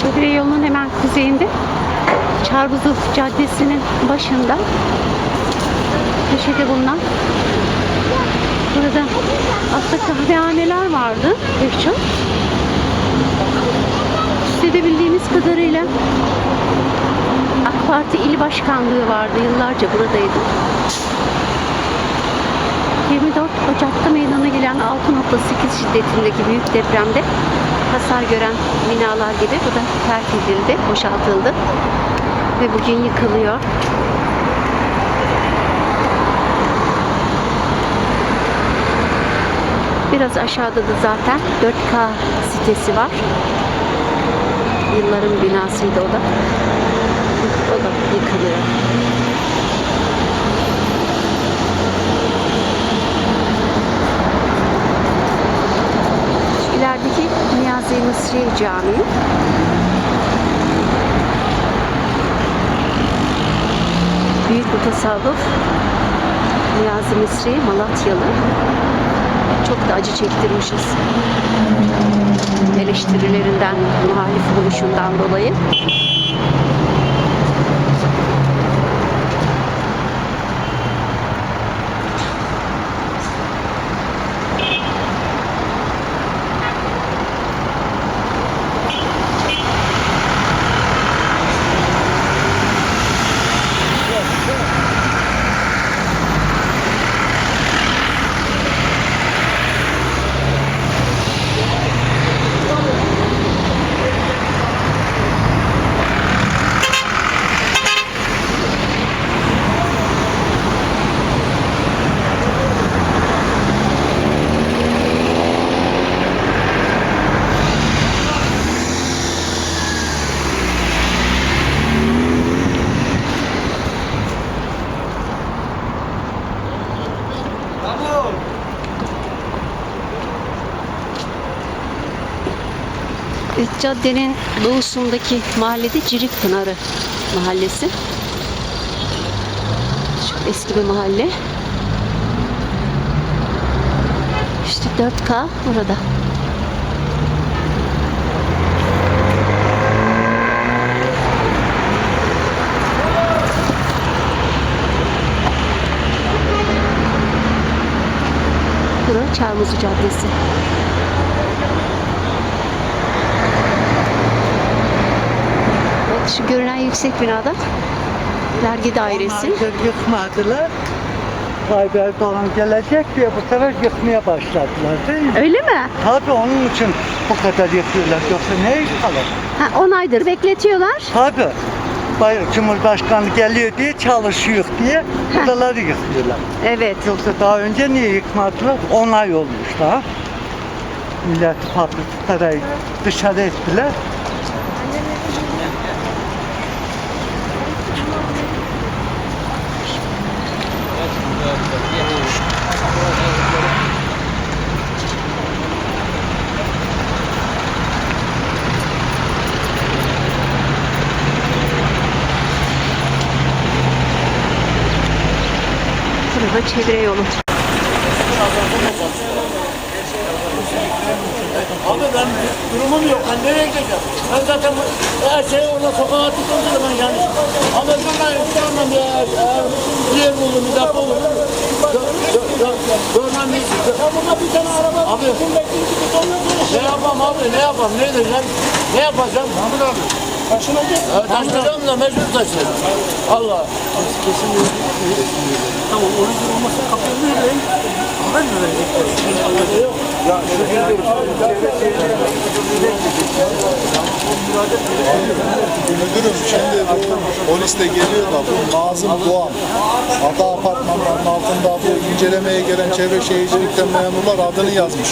Çevre yolunun hemen kuzeyinde Çarbızıl Caddesi'nin başında köşede bulunan burada aslında kahvehaneler vardı birçok. Hissedebildiğimiz kadarıyla AK Parti il başkanlığı vardı. Yıllarca buradaydı. 24 Ocak'ta meydana gelen 6.8 şiddetindeki büyük depremde hasar gören binalar gibi bu da terk edildi, boşaltıldı ve bugün yıkılıyor. Biraz aşağıda da zaten 4K sitesi var. Yılların binasıydı o da. O da yıkılıyor. İlerideki Niyazi Mısri Camii. Büyük mutasavvıf Niyazi Mısri Malatyalı. Çok da acı çektirmişiz. Eleştirilerinden, muhalif oluşundan dolayı. Caddenin doğusundaki mahallede Cirik Pınarı mahallesi. Çok eski bir mahalle. İşte 4K burada. Burası Çarmıhlı Caddesi. Şu görünen yüksek binada vergi dairesi. Onlar yıkmadılar. Tayyip Erdoğan gelecek diye bu sefer yıkmaya başladılar değil mi? Öyle mi? Tabii onun için bu kadar yıkıyorlar. Yoksa ne yıkalım? Ha, 10 aydır bekletiyorlar. Tabii. Bay- Cumhurbaşkanı geliyor diye çalışıyor diye buraları yıkıyorlar. Evet. Yoksa daha önce niye yıkmadılar? 10 ay olmuş daha. Milleti fabrikaları dışarı ettiler. Burada çevre yolu. Abi ben durumum yok. Ben nereye gideceğim? Ben zaten her şeyi orada sokağa attıktan sonra ben yanlış. Ama durmayın, durmam ya. Eğer bir yer buldum, bir dakika olur. Görmem bir Ya burada bir tane araba abi. Ne yapalım abi, ne yapalım, ne edeceğim? Ne yapacağım? Mahmut abi. Taşınacak. Taşınacağım da mecbur taşınacağım. Allah. Kesin Tamam, onun gibi olmasa kapıyı vereyim. Haber mi verecekler? Yok. Ya Müdürüm şimdi bu polis de geliyor da bu Nazım Doğan Ada apartmanlarının altında bu incelemeye gelen çevre şehircilikten memurlar adını yazmış.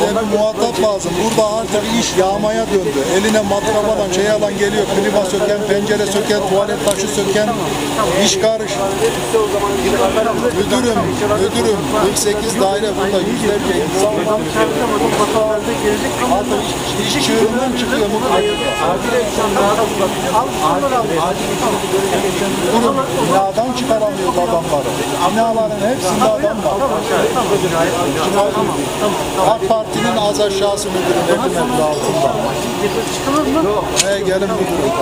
Bize muhatap lazım. Burada artık iş yağmaya döndü. Eline matrabadan şey alan geliyor. Klima söken, pencere söken, tuvalet taşı söken. iş karış. Müdürüm, müdürüm 48 daire burada yüzlerce insan var. Artık iş çığırından çıkıyor bu Durun, binadan çıkaramıyor adamları. Binaların hepsinde adam var. AK Parti'nin az aşağısı müdürü hükümetin altında. He, gelin müdürüm.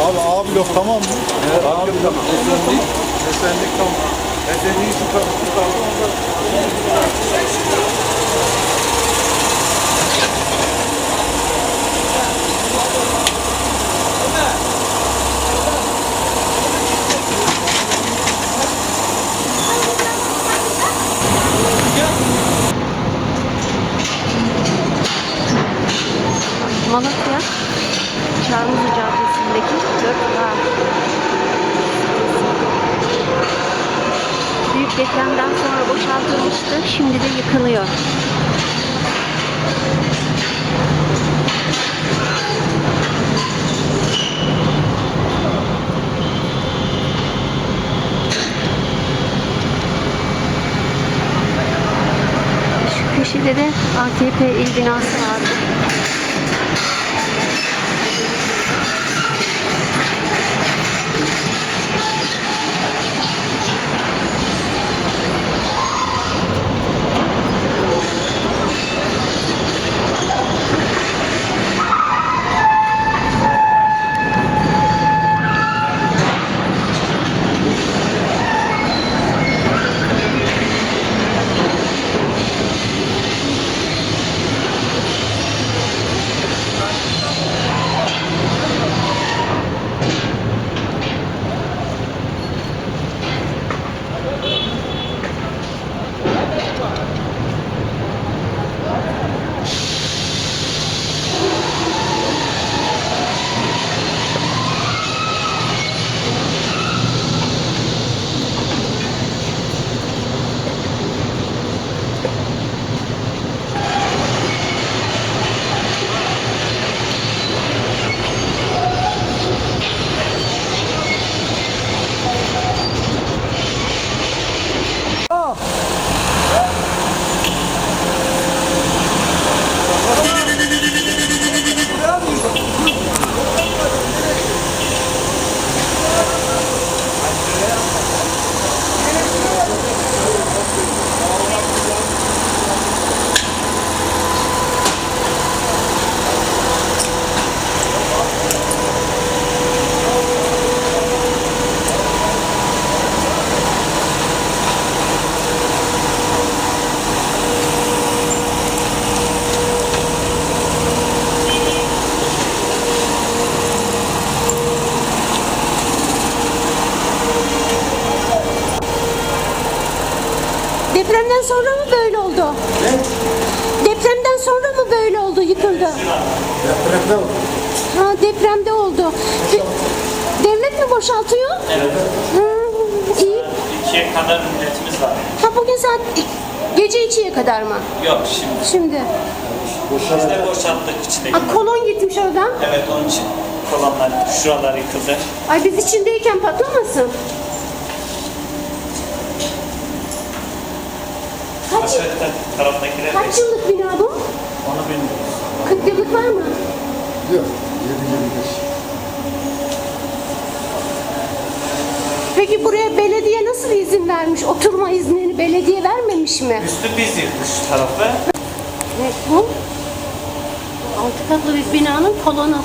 Abi abi yok tamam mı? Evet abi yok. Esenlik. Esenlik tamam. Esenliği çıkar. Malatya Çarmıhlı Caddesi'ndeki 4A Büyük depremden sonra boşaltılmıştı. Şimdi de yıkılıyor. Şu köşede de AKP il binası vardı. Depremden sonra mı böyle oldu? Depremden sonra mı böyle oldu, yıkıldı? Depremde oldu. Ha, depremde oldu. De- devlet mi boşaltıyor? Evet. Ha, iyi. İkiye kadar milletimiz var. Ha, bugün saat gece 2'ye kadar mı? Yok şimdi. Şimdi. Biz de boşalttık içindeki. Ha, kolon gitmiş oradan. Evet onun için kolonlar şuralar yıkıldı. Ay biz içindeyken patlamasın. Kaç, taraftakiler kaç yıllık bina bu? onu bilmiyoruz. 40 yıllık var mı? Yok. 7-25. Peki buraya belediye nasıl izin vermiş? Oturma iznini belediye vermemiş mi? Üstü biz yıktık şu tarafı. Ne bu? Altı katlı bir binanın kolonu.